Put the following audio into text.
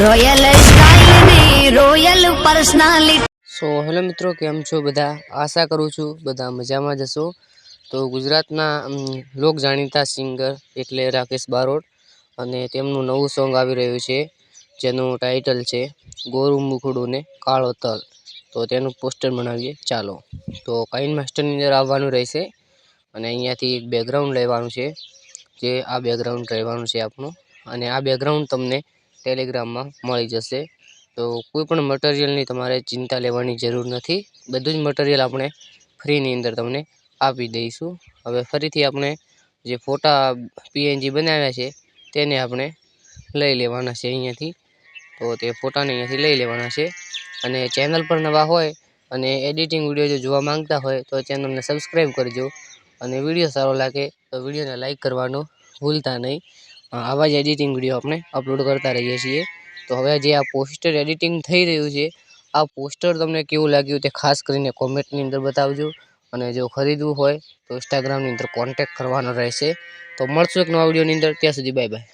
Royal સ્ટાઇલની royal personality so, hello મિત્રો, કેમ છો બધા? આશા કરું છું બધા મજામાં જશો તો ગુજરાતના લોક જાણીતા સિંગર એટલે રાકેશ બારોટ અને તેમનું નવું સોંગ આવી રહ્યું છે, જેનું ટાઇટલ છે, ગોરું મુખડું ને કાળો તલ. તો તેનું પોસ્ટર બનાવીએ, ચાલો. તો કાઇન માસ્ટરની અંદર આવવાનું રહેશે અને અહીંયાથી એક બેકગ્રાઉન્ડ લેવાનું છે, જે આ બેકગ્રાઉન્ડ રહેવાનું છે આપણું. અને આ બેકગ્રાઉન્ડ તમને ટેલિગ્રામમાં મળી જશે. તો કોઈ પણ મટીરિયલની તમારે ચિંતા લેવાની જરૂર નથી. બધું જ મટીરિયલ આપણે ફ્રીની અંદર તમને આપી દઈશું. હવે ફરીથી આપણે જે ફોટા પીએનજી બનાવ્યા છે, તેને આપણે લઈ લેવાના છે અહીંયાથી. તો તે ફોટાને અહીંયાથી લઈ લેવાના છે. અને ચેનલ પર નવા હોય અને એડિટિંગ વીડિયો જો જોવા માંગતા હોય, તો ચેનલને સબસ્ક્રાઈબ કરજો. અને વીડિયો સારો લાગે, તો વિડીયોને લાઈક કરવાનું ભૂલતા નહીં. આવા જ એડિટિંગ વીડિયો આપણે અપલોડ કરતા રહીએ છીએ. તો હવે જે આ પોસ્ટર એડિટિંગ થઈ રહ્યું છે, આ પોસ્ટર તમને કેવું લાગ્યું તે ખાસ કરીને કોમેન્ટની અંદર બતાવજો. અને જો ખરીદવું હોય તો ઇન્સ્ટાગ્રામની અંદર કોન્ટેક્ટ કરવાનો રહેશે. તો મળશું એક નવા વિડીયોની અંદર. ત્યાં સુધી બાય બાય